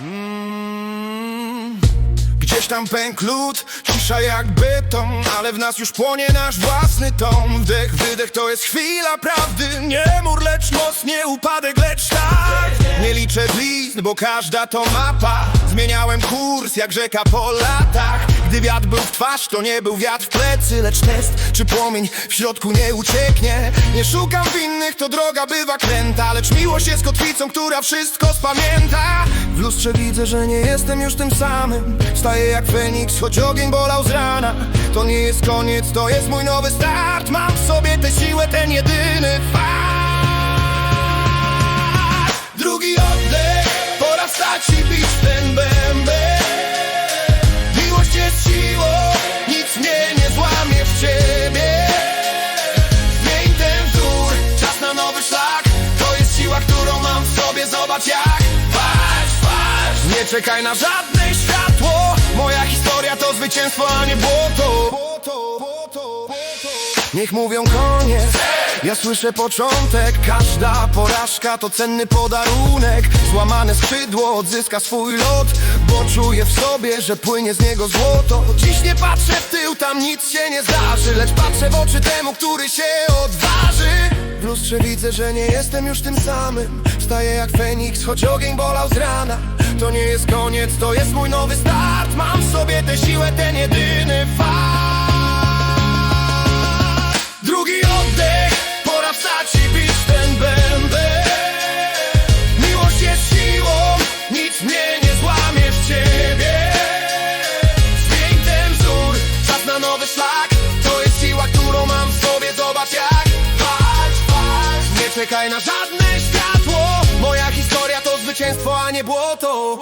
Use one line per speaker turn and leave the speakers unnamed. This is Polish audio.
Mm. Gdzieś tam pękł lód, cisza jak beton Ale w nas już płonie nasz własny tom Wdech, wydech to jest chwila prawdy Nie mur, lecz most, nie upadek, lecz tak Nie liczę blizn, bo każda to mapa Zmieniałem kurs jak rzeka po latach Gdy wiatr był w twarz, to nie był wiatr w plecy Lecz test, czy płomień w środku nie ucieknie. Nie szukam winnych, to droga bywa kręta Lecz miłość jest kotwicą, która wszystko spamięta. W lustrze widzę, że nie jestem już tym samym. Wstaję jak Feniks, choć ogień bolał z rana. To nie jest koniec, to jest mój nowy start. Mam w sobie tę siłę, ten jedyny jak Walcz, walcz, nie czekaj na żadne światło. Moja historia to zwycięstwo, a nie błoto. Niech mówią koniec, ja słyszę początek. Każda porażka to cenny podarunek. Złamane skrzydło odzyska swój lot Bo czuję w sobie, że płynie z niego złoto. Dziś nie patrzę w tył, tam nic się nie zdarzy Lecz patrzę w oczy temu, który się odważy lustrze widzę, że nie jestem już tym samym. Wstaję jak Feniks, choć ogień bolał z rana. To nie jest koniec, to jest mój nowy start. Mam w sobie tę siłę, ten jedyny fakt. Drugi oddech, czekaj na żadne światło Moja historia to zwycięstwo, a nie błoto.